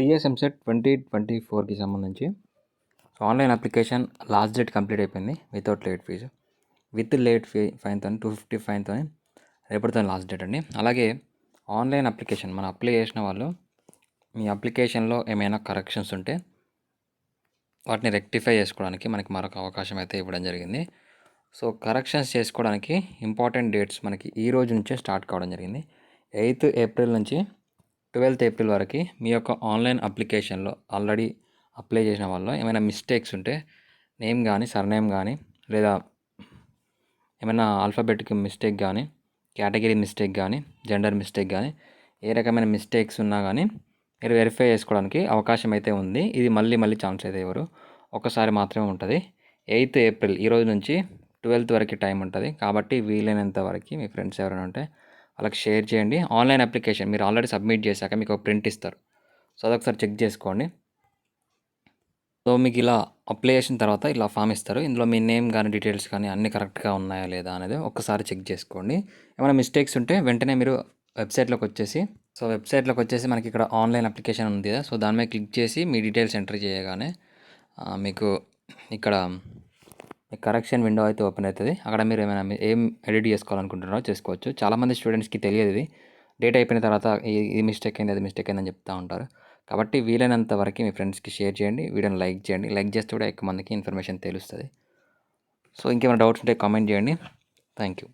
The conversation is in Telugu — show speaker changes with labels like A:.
A: టీఎస్ఎంసెట్ ట్వంటీ ట్వంటీ ఫోర్కి సంబంధించి. Online application last date complete అయిపోయింది without late fee with late fee ఫైన్తో two fifty ఫైన్తో రేపటితో లాస్ట్ డేట్ అండి. అలాగే ఆన్లైన్ అప్లికేషన్ మనం అప్లై చేసిన వాళ్ళు మీ అప్లికేషన్లో ఏమైనా కరెక్షన్స్ ఉంటే వాటిని రెక్టిఫై చేసుకోవడానికి మనకి మరొక అవకాశం అయితే ఇవ్వడం జరిగింది. సో కరెక్షన్స్ చేసుకోవడానికి ఇంపార్టెంట్ డేట్స్ మనకి ఈ రోజు నుంచే స్టార్ట్ కావడం జరిగింది. ఎయిత్ ఏప్రిల్ నుంచి ట్వెల్త్ ఏప్రిల్ వరకు మీ యొక్క ఆన్లైన్ అప్లికేషన్లో ఆల్రెడీ అప్లై చేసిన వాళ్ళు ఏమైనా మిస్టేక్స్ ఉంటే నేమ్ కానీ సర్నేమ్ కానీ లేదా ఏమైనా ఆల్ఫాబెటిక్ మిస్టేక్ కానీ కేటగిరీ మిస్టేక్ కానీ జెండర్ మిస్టేక్ కానీ ఏ రకమైన మిస్టేక్స్ ఉన్నా కానీ మీరు వెరిఫై చేసుకోవడానికి అవకాశం అయితే ఉంది. ఇది మళ్ళీ మళ్ళీ ఛాన్స్ అయితే ఎవరు ఒకసారి మాత్రమే ఉంటుంది. ఎయిత్ ఏప్రిల్ ఈ రోజు నుంచి ట్వెల్త్ వరకు టైం ఉంటుంది. కాబట్టి వీలైనంత వరకు మీ ఫ్రెండ్స్ ఎవరైనా ఉంటే వాళ్ళకి షేర్ చేయండి. ఆన్లైన్ అప్లికేషన్ మీరు ఆల్రెడీ సబ్మిట్ చేశాక మీకు ప్రింట్ ఇస్తారు. సో అదొకసారి చెక్ చేసుకోండి. సో మీకు ఇలా అప్లై చేసిన తర్వాత ఇలా ఫామ్ ఇస్తారు. ఇందులో మీ నేమ్ కానీ డీటెయిల్స్ కానీ అన్నీ కరెక్ట్గా ఉన్నాయా లేదా అనేది ఒకసారి చెక్ చేసుకోండి. ఏమైనా మిస్టేక్స్ ఉంటే వెంటనే మీరు వెబ్సైట్లోకి వచ్చేసి సో వెబ్సైట్లోకి వచ్చేసి మనకి ఇక్కడ ఆన్లైన్ అప్లికేషన్ ఉంది కదా. సో దాని మీద క్లిక్ చేసి మీ డీటెయిల్స్ ఎంటర్ చేయగానే మీకు ఇక్కడ కరెక్షన్ విండో అయితే ఓపెన్ అవుతుంది. అక్కడ మీరు ఏమైనా ఏం ఎడిట్ చేసుకోవాలనుకుంటున్నారో చేసుకోవచ్చు. చాలామంది స్టూడెంట్స్కి తెలియదు ఇది. డేట్ అయిపోయిన తర్వాత ఇది మిస్టేక్ అయింది అది మిస్టేక్ అయిందని చెప్తూ ఉంటారు. కాబట్టి వీలైనంత వరకు మీ ఫ్రెండ్స్కి షేర్ చేయండి వీడియోని లైక్ చేయండి. లైక్ చేస్తే కూడా ఎక్కువ మందికి ఇన్ఫర్మేషన్ తెలుస్తుంది. సో ఇంకేమైనా డౌట్స్ ఉంటే కామెంట్ చేయండి. Thank you.